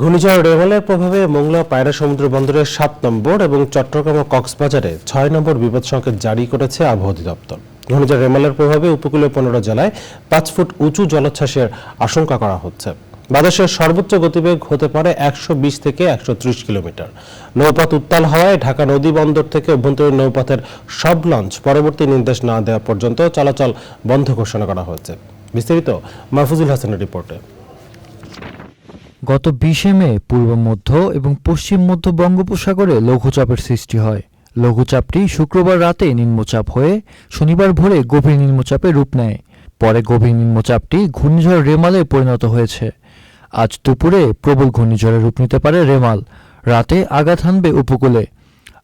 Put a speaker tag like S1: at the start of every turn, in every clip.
S1: ঘূর্ণিঝড় রেমালের প্রভাবে মোংলা পায়রা সমুদ্র বন্দরের সাত নম্বর এবং চট্টগ্রাম ও কক্সবাজারে ছয় নম্বর বিপদ সংকেত জারি করেছে আবহাওয়া অধিদপ্তর। ঘূর্ণিঝড় রেমালের প্রভাবে উপকূলীয় পনেরো জেলায় পাঁচ ফুট উঁচু জলোচ্ছ্বাসের আশঙ্কা করা হচ্ছে। বাতাসের সর্বোচ্চ গতিবেগ হতে পারে একশো বিশ থেকে একশো ত্রিশ কিলোমিটার। নৌপথ উত্তাল হওয়ায় ঢাকা নদী বন্দর থেকে অভ্যন্তরীণ নৌপথের সব লঞ্চ পরবর্তী নির্দেশ না দেওয়া পর্যন্ত চলাচল বন্ধ ঘোষণা করা হয়েছে। বিস্তারিত মাহফুজুল হাসানের রিপোর্টে।
S2: গত বিশে মে পূর্ব মধ্য এবং পশ্চিম মধ্য বঙ্গোপসাগরে লঘুচাপের সৃষ্টি হয়। লঘুচাপটি শুক্রবার রাতে নিম্নচাপ হয়ে শনিবার ভোরে গভীর নিম্নচাপে রূপ নেয়। পরে গভীর নিম্নচাপটি ঘূর্ণিঝড় রেমালে পরিণত হয়েছে। আজ দুপুরে প্রবল ঘূর্ণিঝড়ে রূপ নিতে পারে রেমাল। রাতে আঘাত হানবে উপকূলে।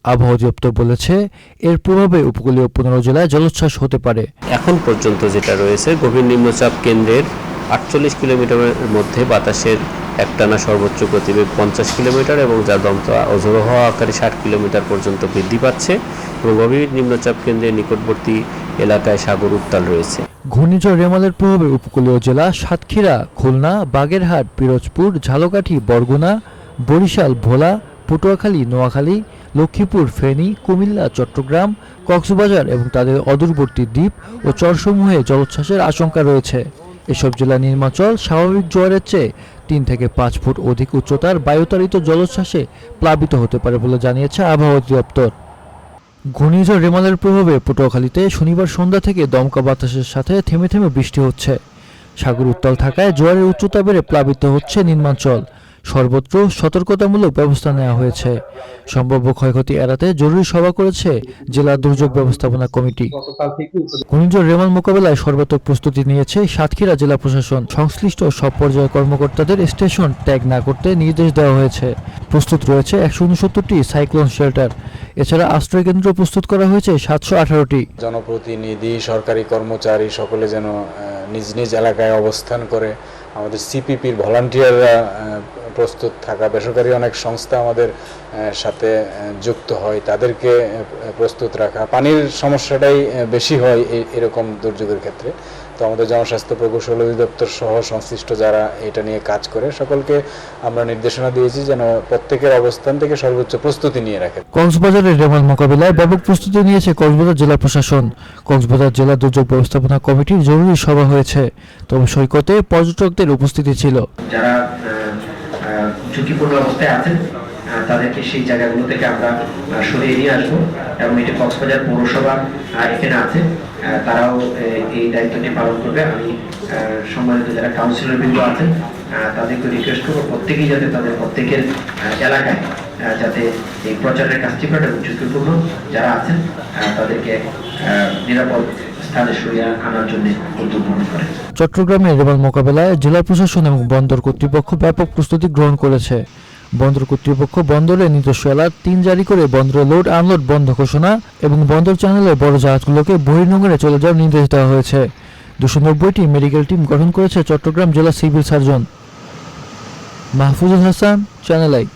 S2: আবহাওয়া দপ্তর বলেছে, এর প্রভাবে উপকূলীয় পনেরো জেলায় জলোচ্ছ্বাস হতে পারে।
S3: এখন পর্যন্ত যেটা রয়েছে, গভীর নিম্নচাপ কেন্দ্রের আটচল্লিশ কিলোমিটারের মধ্যে বাতাসের একটানা সর্বোচ্চ গতিবেগ পঞ্চাশ কিলোমিটার এবং যার দমতা অঝোরো হওয়া আকারে ষাট কিলোমিটার পর্যন্ত বৃদ্ধি পাচ্ছে এবং গভীর নিম্নচাপ কেন্দ্রের নিকটবর্তী এলাকায় সাগর উত্তাল রয়েছে।
S2: ঘূর্ণিঝড় রেমালের প্রভাবে উপকূলীয় জেলা সাতক্ষীরা, খুলনা, বাগেরহাট, পিরোজপুর, ঝালকাঠি, বরগুনা, বরিশাল, ভোলা, পটুয়াখালী, নোয়াখালী, লক্ষ্মীপুর, ফেনী, কুমিল্লা, চট্টগ্রাম, কক্সবাজার এবং তাদের অদূরবর্তী দ্বীপ ও চরসমূহে জলোচ্ছ্বাসের আশঙ্কা রয়েছে। এসব জেলা নির্মাচল স্বাভাবিক জোয়ারের চেয়ে তিন থেকে পাঁচ ফুট অধিক উচ্চতার বায়ুতারিত জলোচ্ছ্বাসে প্লাবিত হতে পারে বলে জানিয়েছে আবহাওয়া অধিদপ্তর। ঘূর্ণিঝড় রেমালের প্রভাবে পটুয়াখালীতে শনিবার সন্ধ্যা থেকে দমকা বাতাসের সাথে থেমে থেমে বৃষ্টি হচ্ছে। সাগর উত্তাল থাকায় জোয়ারের উচ্চতা বেড়ে প্লাবিত হচ্ছে নিম্নাঞ্চল। সর্বত্র সতর্কতামূলক ব্যবস্থা নেওয়া হয়েছে। সম্ভাব্য ক্ষয়ক্ষতি এড়াতে জরুরি সভা করেছে জেলা দুর্যোগ ব্যবস্থাপনা কমিটি। ঘূর্ণিঝড় রেমাল মোকাবেলায় সর্বাত্মক প্রস্তুতি নিয়েছে সাতক্ষীরা জেলা প্রশাসন। সংশ্লিষ্ট সব পর্যায়ের কর্মকর্তাদের স্টেশন ট্যাগ না করতে নির্দেশ দেওয়া হয়েছে। প্রস্তুত রয়েছে একশো উনসত্তরটি সাইক্লোন শেল্টার। এছাড়া আশ্রয় কেন্দ্র প্রস্তুত করা হয়েছে সাতশো আঠারোটি।
S4: জনপ্রতিনিধি, সরকারি কর্মচারী সকলে যেন নিজ নিজ এলাকায় অবস্থান করে। আমাদের সিপিপির ভলান্টিয়াররা প্রস্তুত থাকা বেসরকারি অনেক সংস্থা আমাদের সাথে যুক্ত হয়। তাদেরকে প্রস্তুত রাখা। পানির সমস্যাটাই বেশি হয় এরকম দুর্যোগের ক্ষেত্রে। তো আমাদের জনস্বাস্থ্য প্রকৌশল অধিদপ্তর সহ সংশ্লিষ্ট যারা এটা নিয়ে কাজ করে সকলকে আমরা নির্দেশনা দিয়েছি যেন প্রত্যেকের অবস্থান থেকে সর্বোচ্চ প্রস্তুতি নিয়ে রাখে।
S2: কক্সবাজারের রেমাল মোকাবিলায় ব্যাপক প্রস্তুতি নিয়েছে কক্সবাজার জেলা প্রশাসন। কক্সবাজার জেলা দুর্যোগ ব্যবস্থাপনা কমিটির জরুরি সভা হয়েছে তবে সৈকতে পর্যটকদের উপস্থিতি ছিল।
S5: যারা ঝুঁকিপূর্ণ অবস্থায় আছেন তাদেরকে সেই জায়গাগুলো থেকে আমরা সরিয়ে নিয়ে আসব। এবং এটি কক্সবাজার পৌরসভা এখানে আছে। তারাও এই দায়িত্বটি পালন করবে। আমি সম্মানিত যারা কাউন্সিলর বিন্দু আছেন তাদেরকে রিকোয়েস্ট করব প্রত্যেকেই যাতে তাদের প্রত্যেকের এলাকায় যাতে এই প্রচারের কাজটি করে এবং ঝুঁকিপূর্ণ যারা আছেন তাদেরকে নিরাপদ স্থানে সরিয়ে আনার জন্য উদ্যোগ গ্রহণ করে।
S2: চট্টগ্রামে রেমাল মোকাবেলায় জেলা প্রশাসন এবং বন্দর কর্তৃপক্ষ ব্যাপক প্রস্তুতি গ্রহণ করেছে। বন্দর কর্তৃপক্ষ বন্দরে নিজস্ব এলার তিন জারি করে বন্দরে লোড আনলোড বন্ধ ঘোষণা এবং বন্দর চ্যানেলে বড় জাহাজগুলোকে বহির্নোঙরে চলে যাওয়ার নির্দেশ দেওয়া হয়েছে। দুশো নব্বইটি মেডিকেল টিম গঠন করেছে চট্টগ্রাম জেলা civil surgeon. Mahfuzul Hasan, channel I.